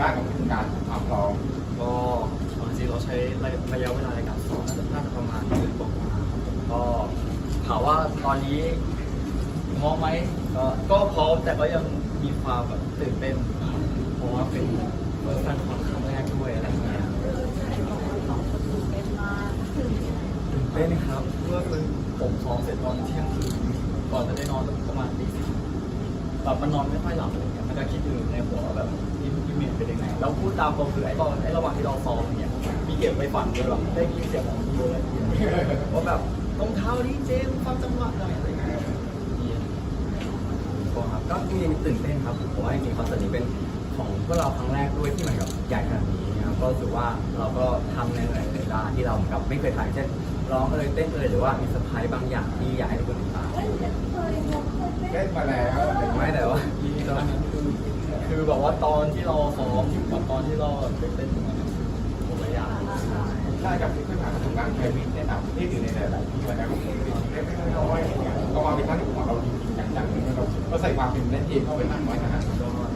บ้างกับการความพร้อมก็เอาจริงๆเราใช้ระยะเวลาในการซ้อมน่าจะประมาณเดือนกว่าก็ถามว่าตอนนี้พร้อมไหมก็ก็พร้อมแต่ก็ยังมีความแบบตื่นเต้นเพราะว่าเป็นเฟิร์สแฟนคอนครั้งแรกด้วยอะไรเงี้ยตื่นเต้นครับเมื่อคืนผมซ้อมเสร็จตอนเที่ยงคืนก่อนจะได้นอนประมาณตีสี่แบบมันนอนไม่ค่อยหลับอะไรเงี้ยมันก็คิดอยู่ในหัวว่าแบบ ที่ที่เมนเป็นยังไงแล้วพูดตามตรงคือไอ้ตอนไอ้ระหว่างที่เราซ้อมเนี่ยมีเก็บไปฝันด้วยแบบได้ยินเสียงของพี่เลยว่าแบบรองเท้านี้เจมส์ความจังหวะหน่อยอะไรเงี้ยก็ครับก็จริงๆตื่นเต้นครับผมว่าจริงๆคอนเสิร์ตนี้เป็นของพวกเราครั้งแรกด้วยที่เหมือนกับใหญ่ขนาดนี้นะครับก็รู้สึกว่าเราก็ทำในหลายๆด้านที่เราเหมือนกับไม่เคยถ่ายเช่นร้องเอยเต้นเอยหรือว่ามีเซอร์ไพรส์บางอย่างที่อยากให้ทุกคนติดตามเล่นมาแล้วไม่แต่ว่าตอนนั้น คือคือแบบว่าตอนที่เราซ้อมกับตอนที่เราไปเต้นตรงนั้นคนละอย่างถ้ากับที่ขึ้นมาประสบการณ์เคยมีในต่างประเทศหรือในหลายๆที่มาแล้วก็เล็กๆน้อยๆอย่างเงี้ยก็มาเป็นครั้งที่ของเราจริงๆจังๆเราเราใส่ความเป็นเล่นเองเข้าไปมากน้อยขนาด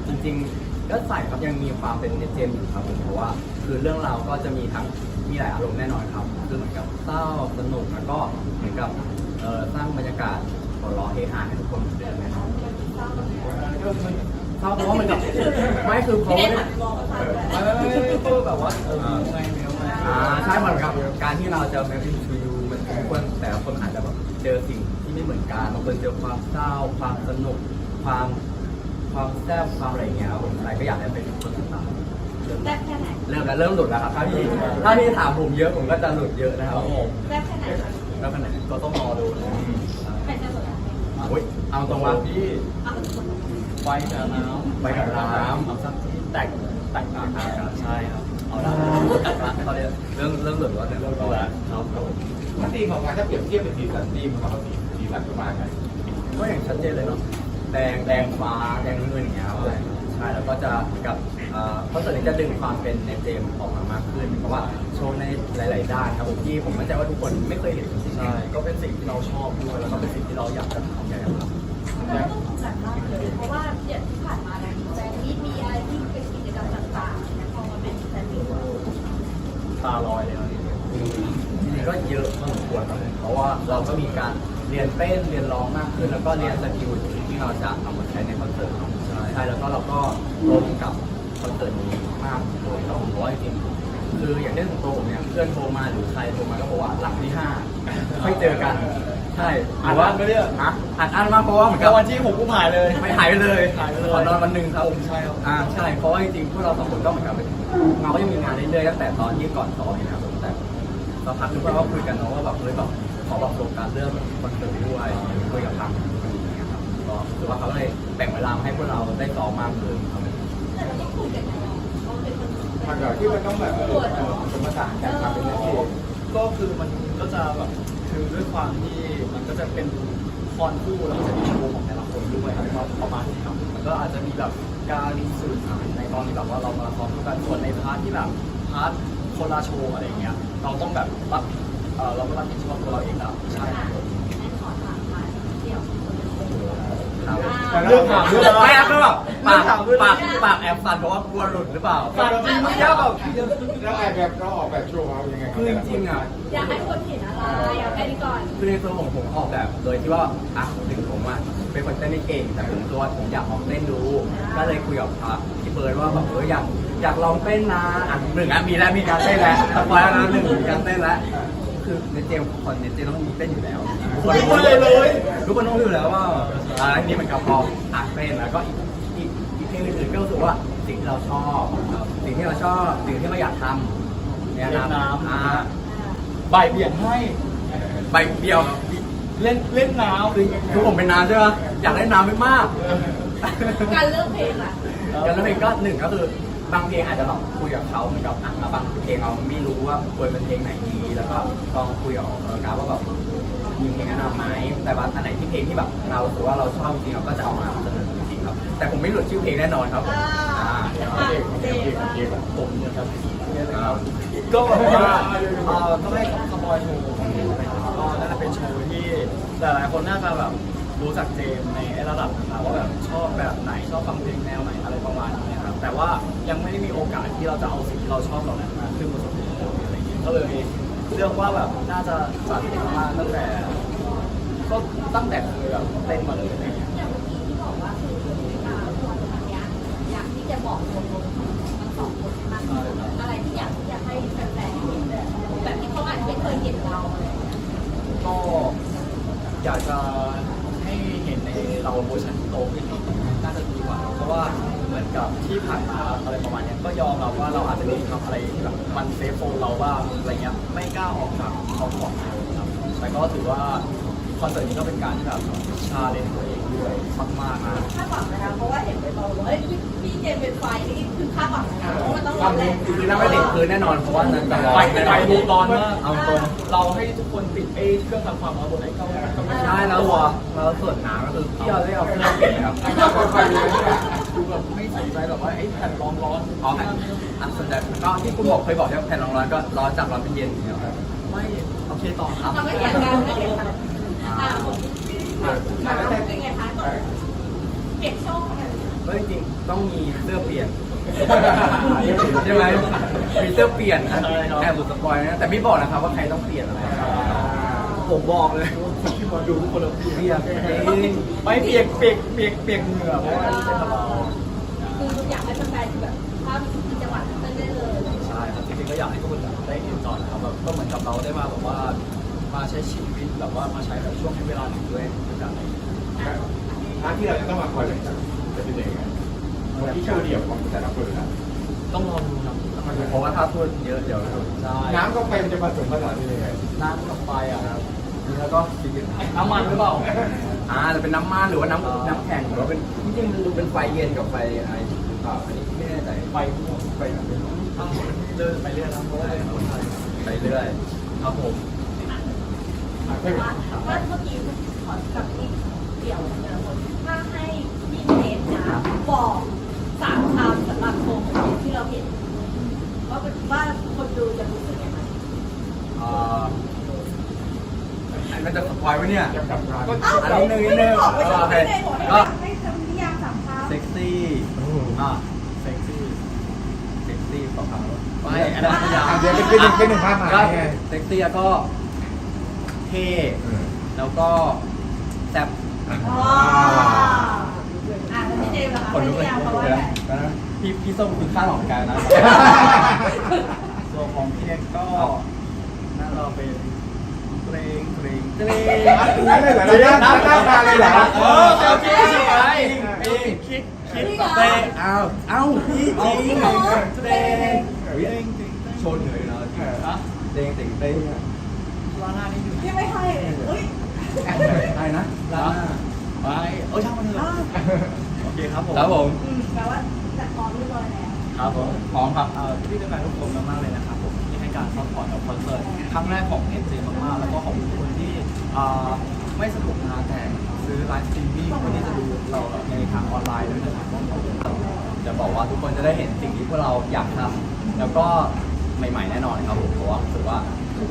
จริงๆก็ใส่ครับยังมีความเป็นเนเจมอยู่ครับผมเพราะว่า คือเรื่องราวก็จะมีทั้งมีหลายอารมณ์แน่นอนครับคือเหมือนกับเศร้าสนุกแล้วก็เหมือนกับสร้างบรรยากาศหัวเราะเฮฮาให้ทุกคนเหมือนเดิมแน่นอน เศร้าเพราะว่ามันกับไม่คือเขาไม่ได้ไม่ไม่ไม่แบบว่าเออมีไงมีไงอ่าใช่เหมือนกับการที่เราจะ maybe to you มันทุกคนแต่ละคนอาจจะแบบเจอสิ่งที่ไม่เหมือนกันบางคนเจอความเศร้าความสนุกความความแซ่บความอะไรอย่างเงี้ยครับผมอะไรก็อยากให้เป็นคนติดตามแซ่บแค่ไหนเริ่มแล้วเริ่มหลุดแล้วครับถ้าพี่ถ้าพี่ถามผมเยอะผมก็จะหลุดเยอะนะครับผมแซ่บแค่ไหนแล้วขนาดก็ต้องรอดูนะใครจะสนใจอุ้ยเอาตรงว่าพี่ เอาคนคนไฟกับน้ำไฟกับน้ำเอาสักที่แตกแตกต่างกันใช่ครับเอาละเขาเรียกเรื่องเรื่องหลุดว่าเรื่องหลุดเอาละแล้วครับผมถ้าตีของงานถ้าเปรียบเทียบเป็นสีสันตีมของเราสีสีสันประมาณไหนก็อย่างชัดเจนเลยเนาะแดงแดงฟ้าแดงเงินอย่างเงี้ยครับผมใช่แล้วก็จะเหมือนกับเอ่อคอนเสิร์ตนี้จะดึงความเป็นในเจมออกมามากขึ้น เพราะว่าโชว์ในหลาย ๆ ด้านครับผมที่ผมมั่นใจว่าทุกคนไม่เคยเห็นจริงๆใช่ก็เป็นสิ่งที่เราชอบด้วยแล้วก็เป็นสิ่งที่เราอยากจะทำอยากจะทเราต้องสงสารมากเลยเพราะว่าอย่างที่ผ่านมาเนี่ยแฟนที่มีอะไรที่เป็นกิจกรรมต่างๆนี่ยพอมาเป็นแฟนที่ว่าตาลอยเลยครับจริงๆก็เยอะพอสมควรครับเพราะว่าเราก็มีการเรียนเต้นเรียนร้องมากขึ้น แล้วก็เรียนสกิลที่เราจะเอามาใช้ในคอนเสิร์ตใช่แล้วก็เราก็ลงกับคอนเสิร์ตนี้มากเลยแล้วผมบอกว่าจริงคืออย่างเช่นของตัวผมเนี่ยเพื่อนโทรมาหรือใครโทรมาก็บอกว่าหลังที่ห้าไม่เจอกัน ใช่หอ่ารืนอว่าอันไม่เรียกอะอัดอั้นมากเพราะว่าเหมือนกักับบวันที่ผมกูหายเลย ไม่หายไปเลยหายไปเลยขอนอนวันหนึ่งครับผมใช่ครับ อ่าใช่เพราะว่าจริงๆพวกเราสองคนก็เหมือนกับเราก็ยังมีงานเรื่อยๆตั้งแต่ตอนที่ก่อนซ้อมนะครับผมแต่สักพักนึงก็คุยกันเนาะว่าแบบเฮ้ยแบบขอแบบโฟกัสเรื่องคอนเสิร์ตด้วยคุยกับทางนี้ยครับก็ถือว่าเขาเลยแบ่งเวลามาให้พวกเราได้ซ้อมมากขึ้นครับแต่เราต้องคุยกันนะเขาเป็นคนทางเราที่มันต้องแบบเออเออผสมผสานกันความเป็นเล่นเองก็คือมันก็จะแบบ คือด้วยความที่มันก็จะเป็นคอนคู่แล้วก็จะมีโชว์ของแต่ละคนด้วยครับก็ประมาณนี้ครับมันก็อาจจะมีแบบการสื่อสารในตอนที่แบบว่าเรามาซ้อมกันส่วนในพาร์ทที่แบบพาร์ทคนละโชว์อะไรเงี้ยเราต้องแบบรับเออเราก็รับผิดชอบตัวเราเองแล้วใช่ครับผม ให้ขอถามมาเดี่ยวคนละคน ครับ เรื่องถามเรื่องอะไร ไม่ครับก็แบบปากเรื่องถามเรื่องปากปากแอบสั่นเพราะว่ากลัวหลุดหรือเปล่าฝากจริงเยอะแบบแล้วไอ้แบบเราออกแบบโชว์เรายังไงคือจริงๆอะ อยากให้คนเห็นอะไรอยากแค่นี้ก่อน คือในตัวผมผมออกแบบโดยที่ว่าอะถึงผมอะเป็นคนเต้นไม่เก่งแต่ผมตัวผมอยากลองเต้นดู ก็เลยคุยกับอะพี่เบิร์ดว่าแบบเอออยากอยากลองเต้นนะอะหนึ่งอะมีแล้วมีการเต้นแล้วสปอยแล้วนะหนึ่งมีการเต้นแล้ว คือในเจมส์คนในเจมส์ต้องมีเต้นอยู่แล้วทุกคนเลยเลยทุกคนต้องรู้อยู่แล้วว่าอ่าทีนี้มันกับพออะเต้นแล้วก็อีกอีกอีกเพลงอื่นๆก็รู้สึกว่าสิ่งที่เราชอบสิ่งที่เราชอบสิ่งที่เราอยากทำเนี่ยนะอ่าใบเบี่ยงให้ใบเดียวเล่นเล่นน้ำคือคือผมเป็นน้ำใช่ไหมอยากเล่นน้ำไม่มาก การเลือกเพลงล่ะการเล่นเพลงก็หนึ่งก็คือบางเพลงอาจจะแบบคุยกับเขาเหมือนกับอะแล้วบางเพลงเราไม่รู้ว่าควรเป็นเพลงไหนดีแล้วก็ ลองคุยกับเออกราว่าแบบมีเพลงแนะนำไหมแต่ว่าอันไหนที่เพลงที่แบบเราถือว่าเราชอบจริงเราก็จะเอามาเสนอจริงครับ แต่ผมไม่หลุดชื่อเพลงแน่นอนครับอ่าเดย์ว่าผมนี่ยครับก็แบบว่าเอ่อต้องให้สปอยโชว์ก็น่าจะเป็นโชว์ที่หลายๆคนน่าจะแบบรู้จักเจมส์ในระดับนึงแล้วว่าแบบชอบแบบไหนชอบฟังเพลงแนวไหนอะไรประมาณนี้ครับแต่ว่ายังไม่ได้มีโอกาสที่เราจะเอาสิ่งที่เราชอบเหล่านั้นมาขึ้นบนสเตจอะไรอย่างเงี้ยก็เลย เลือกว่าแบบน่าจะจัดเต็มาตั้งแต่ก็ตั้งแต่เคยแบบเต้นมาเลยอะไรอย่างเงี้ย อย่างเมื่อกี้ที่บอกว่าคืออ่าตัวอันเนี้ยอยากที่จะบอก มือนกับที่ผ่านมาอะไรประมาณเนี้ยก็ยอมรับว่าเราอาจจะมีทำอะไรแบบมันเซฟโฟเราบ้างอะไรเงี้ยไม่กล้าออกจากคอมฟอร์ตโซนครับแต่ก็ถือว่าคอนเสิร์ตนี้ก็เป็นการที่แบบชาเลนจ์ตัวเองด้วยมากๆนะคาดหวังนะคะเพราะว่าเห็นไปตอนว่าเฮ้ยพี่เจมส์เป็นไฟนี่คือคาดหวังนะเพราะมันต้องร้อนแรงจริงๆแล้วไม่ติดพื้นแน่นอนเพราะว่านั้นจะร้อนไปแน่นไปอนดูร้อนมากเอาตรงเราให้ทุกคนปิดไอ้เครื่องทำความร้อนบนไอ้เก้าก็ไม่ใช่แล้ววัวแล้วส่วนหนาก็คือพี่เอาได้เอาเครื่องเปลี่ยนเลยครับค่อยๆดูนะดู แบบไม่ใส่ใจแบบว่าไอ้แผ่นรองร้อนอ๋อแผ่นอะส่วนใหญ่ก็ที่คุณบอกเคยบอกใช่ไหมแผ่นรองร้อนก็ร้อนจากร้อนเป็นเย็นอย่างเงี้ยครับไม่โอเคต่อครับเราไม่เถียงกันไม่เถียงกันอ่าผมเป็นไงคะเปลี่ยนช่องกันก็จริงๆต้องมีเสื้อเปลี่ยนใช่ไหมมีเสื้อเปลี่ยนนะแอบหลุดสปอยนะแต่ไม่บอกนะครับว่าใครต้องเปลี่ยนอะไรครับ ผมบอกเลยว่าคนที่มาดูทุกคนเราเปีเปลี่ยยกนไม่เปียกเปียกเปียกเปียกเหงื่อเพราะว่านี่เป็นตะเราคืออยากให้แฟนๆแบบถ้ามีจังหวัดเต้นได้เลยใช่ครับจริงๆก็อยากให้ทุกคนได้เห็นก่อนนะครับแบบก็เหมือนกับเราได้มาแบบว่ามาใช้ชีวิตแบบว่ามาใช้แบบช่วงให้เวลาหนึ่งด้วยด้วยกันอะไรอย่างเงี้ยหน้าที่เราจะต้องมาคอยเลยจะเป็นยังไงวันที่โชว์เดี่ยวของแต่ละคนนะต้องรอดูครับเพราะว่าถ้าพูดเยอะเดี๋ยวใช่น้ำกับไฟมันจะผสมผสานยังไงน้ำกับไฟอะครับ แล้วก็จริงน้ำมันหรือเปล่าๆอ่าจะเป็นน้ำมันหรือว่าน้ำน้ำแข็งหรือว่าเป็นจริงๆมันดูเป็นไฟเย็นกับไฟอะไรหรือเปล่าอันนี้ไม่แน่ใจไฟม่วงไฟแบบนี้อ้าวเดินไปเรื่อยนะเพราะว่าเป็นคนไทยไปเรื่อยครับผมว่าถ้าเมื่อกี้ขอกับที่เดี่ยวแต่ละคนถ้าให้พี่เจมส์นะบอกสามคำสำหรับโชว์ของเจมส์ที่เราเห็นว่าเป็นว่าคนดูจะรู้สึกยังไง อ่า อันจะสปอยไว้เนี่ยอันนี้นึงนิดนึงโอสองเคก็ให้คำนิยามสามคำเซ็กซี่อ่าเซ็กซี่เซ็กซี่ต่อคำไม่อันนั้นยาวเดี๋ยวเป็นหนึ่งเป็นหนึ่งภาพหมาเซ็กซี่แล้วก็เท่แล้วก็แซ่บอ๋ออะพี่เจมส์ล่ะคะคนลุกเลยยามเขาว่าพี่พี่ส้มคุณค่าของการนะตัวของพี่เน็กก็น่าเราเป็น รงเกรงเกรงนั่นเลยเหรอหน้าหน้าหน้าตาเลยเหรอเออเซลฟี่ใช่ไหมคิดคิดคิดจริงเหรอเตะอ้าวเอ้าพี่จริงจริงเหรอเต้งชนเลยนะฮะเต้งเต้งเต้งลาหน้านี่อยู่ยังไม่ให้เลยเฮ้ยใช่นะลาไปเออช่างมันเถอะโอเคครับผมครับผมอืมแปลว่าจัดพร้อมเรียบร้อยแล้วครับผมพร้อมครับเอ่อพี่เป็นแฟนทุกคนมากๆเลยนะครับผมที่ให้ การซัพพอร์ตกับคอนเสิร์ตครั้งแรกของ NJ มากๆแล้วก็ขอบคุณทุกคนที่อ่าไม่สะดวกนะแต่ซื้อไลฟ์สตรีมมิ่งเพื่อที่จะดูเราในทางออนไลน์ด้วยนะครับผมขอบคุณครับจะบอกว่าทุกคนจะได้เห็นสิ่งที่พวกเราอยากทำแล้วก็ใหม่ๆแน่นอนครับผมเพราะว่ารู้สึกว่า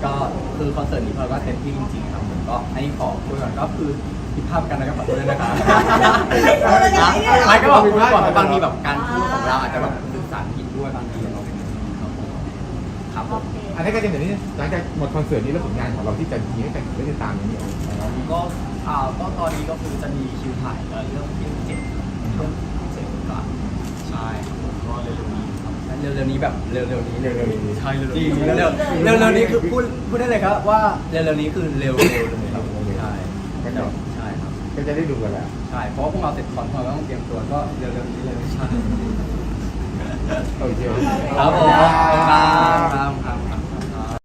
ก็คือคอนเสิร์ตนี้พวกเราก็เต็มที่จริงๆครับผมก็อันนี้ขอคุยก่อนก็คือผิดภาพกันแล้วก็ขอโทษด้วยนะครับไม่ก็บอกคุณก่อนว่าบางทีแบบการพูดของเราอาจจะแบบสื่อสารผิดด้วยบางทีเราครับผม ครับผโอมเคอันนี้ก็จะเดี๋ยวนี้หลังจากหมดคอนเสิร์ตนี้แล้วผลงานของเราที่จะมีให้แฟนคลับได้ติดตามอย่างนี้ออกมาแล้วก็อ่าก็ตอนนี้ก็คือจะมีคิวถ่ายเรื่องที่เจ็ดเรื่องที่เจ็ดก็ใช่ครับผมก็เร็วๆนี้ครับเร็วๆนี้แบบเร็วๆนี้เร็วๆนี้ใช่เร็วๆจริงนี้เร็วๆเร็วๆนี้คือพูดพูดได้เลยครับว่าเร็วๆนี้คือเร็วๆเลยครับใช่ก็จะใช่ครับก็จะได้ดูกันแล้ว ใช่ เพราะว่าพวกเราเสร็จคอนพอเราต้องเตรียมตัวก็เร็วๆนี้เลยใช่ โอเค ครับผมครับครับครับ